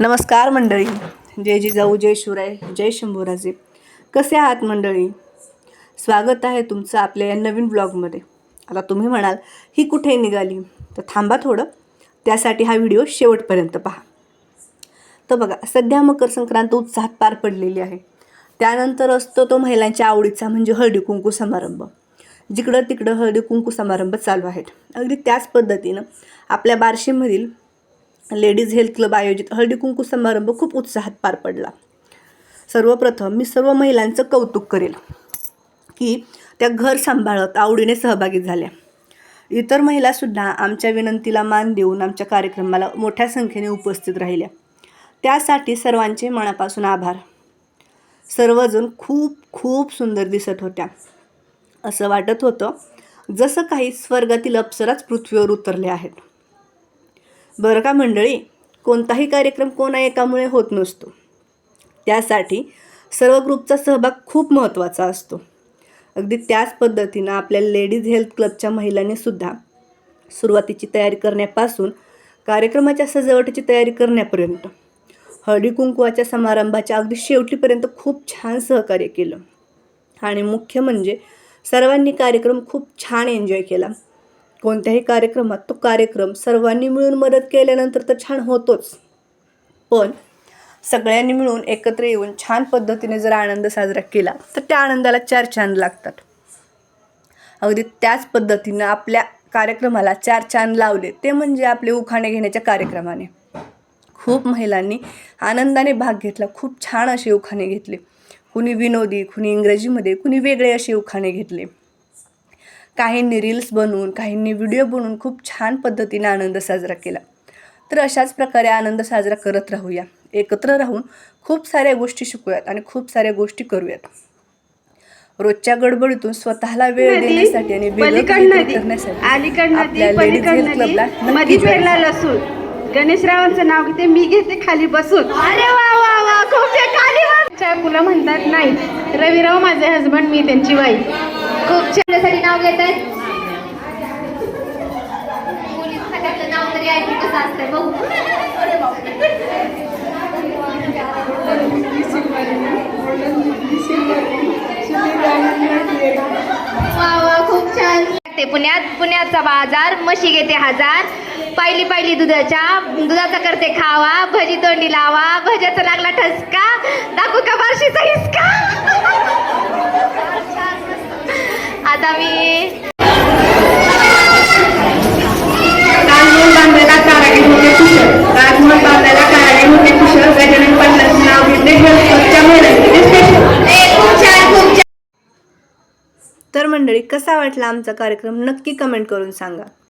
नमस्कार मंडळी. जय जिजाऊ जय शिवराय जय शंभूराजे कसे आहात मंडळी? स्वागत आहे तुमचं आपल्या या नवीन ब्लॉगमध्ये. आता तुम्ही म्हणाल ही कुठे निघाली? तर थांबा थोडं. त्यासाठी हा व्हिडिओ शेवटपर्यंत पहा. तर बघा सध्या मकर संक्रांत उत्साहात पार पडलेली आहे. त्यानंतर असतो तो महिलांच्या आवडीचा म्हणजे हळदी कुंकू समारंभ. जिकडं तिकडं हळदी कुंकू समारंभ चालू आहेत. अगदी त्याच पद्धतीनं आपल्या बार्शीमधील लेडीज हेल्थ क्लब आयोजित हळदी कुंकू समारंभ खूप उत्साहात पार पडला. सर्वप्रथम मी सर्व महिलांचं कौतुक करेल की त्या घर सांभाळत आवडीने सहभागी झाल्या. इतर महिलासुद्धा आमच्या विनंतीला मान देऊन आमच्या कार्यक्रमाला मोठ्या संख्येने उपस्थित राहिल्या. त्यासाठी सर्वांचे मनापासून आभार. सर्वजण खूप खूप सुंदर दिसत होत्या. असं वाटत होतं जसं काही स्वर्गातील अप्सराच पृथ्वीवर उतरले आहेत. बरं का मंडळी कोणताही कार्यक्रम कोणा एकामुळे होत नसतो. त्यासाठी सर्व ग्रुपचा सहभाग खूप महत्त्वाचा असतो. अगदी त्याच पद्धतीनं आपल्या लेडीज हेल्थ क्लबच्या महिलांनी सुद्धा सुरुवातीची तयारी करण्यापासून कार्यक्रमाच्या सजावटीची तयारी करण्यापर्यंत हळदी कुंकवाच्या समारंभाच्या अगदी शेवटीपर्यंत खूप छान सहकार्य केलं. आणि मुख्य म्हणजे सर्वांनी कार्यक्रम खूप छान एन्जॉय केला. कोणत्याही कार्यक्रमात तो कार्यक्रम सर्वांनी मिळून मदत केल्यानंतर तर छान होतोच. पण सगळ्यांनी मिळून एकत्र येऊन छान पद्धतीने जर आनंद साजरा केला तर त्या आनंदाला चार चांद लागतात. अगदी त्याच पद्धतीनं आपल्या कार्यक्रमाला चार चांद लावले ते म्हणजे आपले उखाणे घेण्याच्या कार्यक्रमाने. खूप महिलांनी आनंदाने भाग घेतला खूप छान असे उखाणे घेतले. कुणी विनोदी कुणी इंग्रजीमध्ये कुणी वेगळे असे उखाणे घेतले. काहींनी रील्स बनवून काहींनी व्हिडिओ बनवून खूप छान पद्धतीने आनंद साजरा केला. तर अशाच प्रकारे आनंद साजरा करत राहूया. एकत्र राहून खूप साऱ्या गोष्टी शिकूयात आणि खूप साऱ्या गोष्टी करूयात. रोजच्या गडबडीतून स्वतःला वेळ देण्यासाठी आणि लसूण. गणेशरावांचं नाव घेते मी घेते खाली बसून. अरे वा वा वा खूप म्हणतात नाही रविराव माझे हजबंड मी त्यांची वाईफ खूप छानसाठी नाव घेत आहेत. पोलीस खात्यातलं नाव तरी ऐकून कसं बघू. वा वा खूप छान. लागते पुण्यात पुण्याचा बाजार म्हशी घेते हजार. पहिली पहिली दुधाच्या दुधाचा करते खावा भजी तोंडी लावा भज्याचा लागला ठसका. बांधायला कारागीर होते कुशल. बांधायला कारागीर होते कुशल. गजानन पाटलांचे नाव घेतले. तर मंडळी कसा वाटला आमचा कार्यक्रम? नक्की कमेंट करून सांगा.